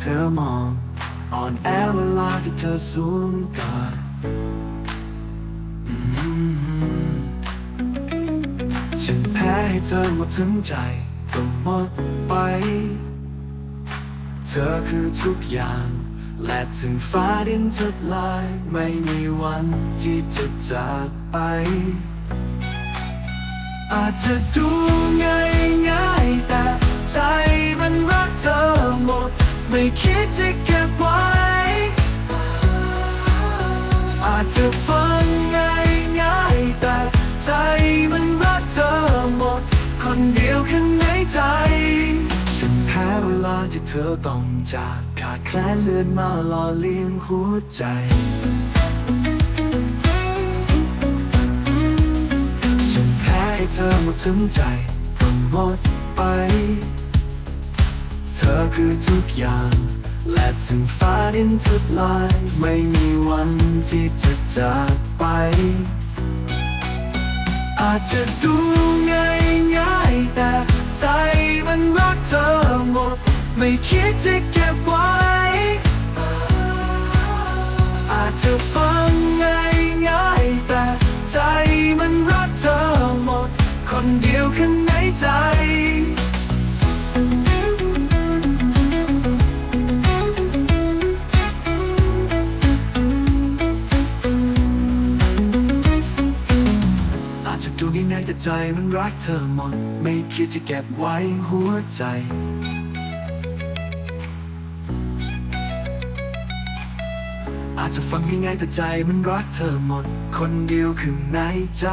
เธอสวมกอดอืมฉันแพ้ให้เธอหมดทั้งใจก็หมดไป เธอคือทุกอย่าง และถึงฟ้าดินทดลาย ไม่มีวันที่จะจากไป อาจจะดูง่ายง่ายแต่ใจ ไม่คิดจะเก็บไว้ อาจจะฟังง่ายง่ายแต่ใจมันรักเธอหมด คนเดียวข้างในใจ ฉันแพ้เวลาที่เธอต้องจากขาดแคลนเลือดมาหล่อเลี้ยงหัวใจฉันแพ้ให้เธอหมดทั้งใจก็หมดไป คือทุกอย่าง และถึงฟ้าดินทุบลาย ไม่มีวันที่จะจากไป อาจจะดูง่ายง่ายแต่ใจมันรักเธอหมด ไม่คิดจะเก็บไว้ จะดูง่ายๆแต่ใจมันรักเธอหมด ไม่คิดจะเก็บไว้หัวใจ อาจจะฟังง่ายๆแต่ใจมันรักเธอหมด คนเดียวข้างในใจ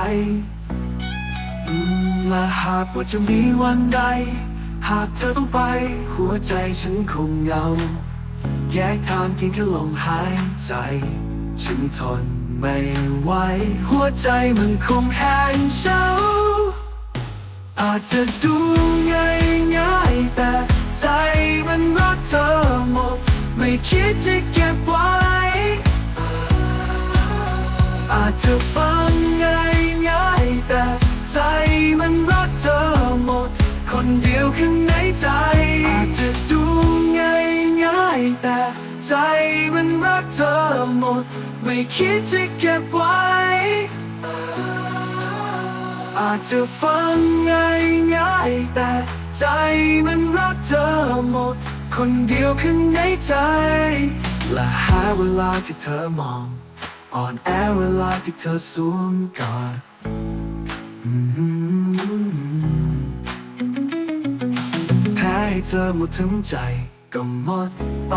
และหากว่าจะมีวันใด หากเธอต้องไป หัวใจฉันคงเหงา แยกทางเพียงแค่ลมหายใจ ฉันทน ไม่ไหวหัวใจมันคงแห้งเฉาอาจจะดูง่ายง่ายแต่ใจมันรักเธอหมด ไม่คิดจะเก็บไว้ อาจจะฟังง่ายง่ายแต่ใจมันรักเธอหมด คนเดียวข้างในใจอาจจะ ไม่คิดจะเก็บไว้ อาจจะฟังง่ายง่ายแต่ใจมันรักเธอหมด คนเดียวข้างในใจ และหาเวลาที่เธอมอง อ่อนแอเวลาที่เธอสวมกอดแพ้ให้เธอหมดทั้งใจก็หมดไป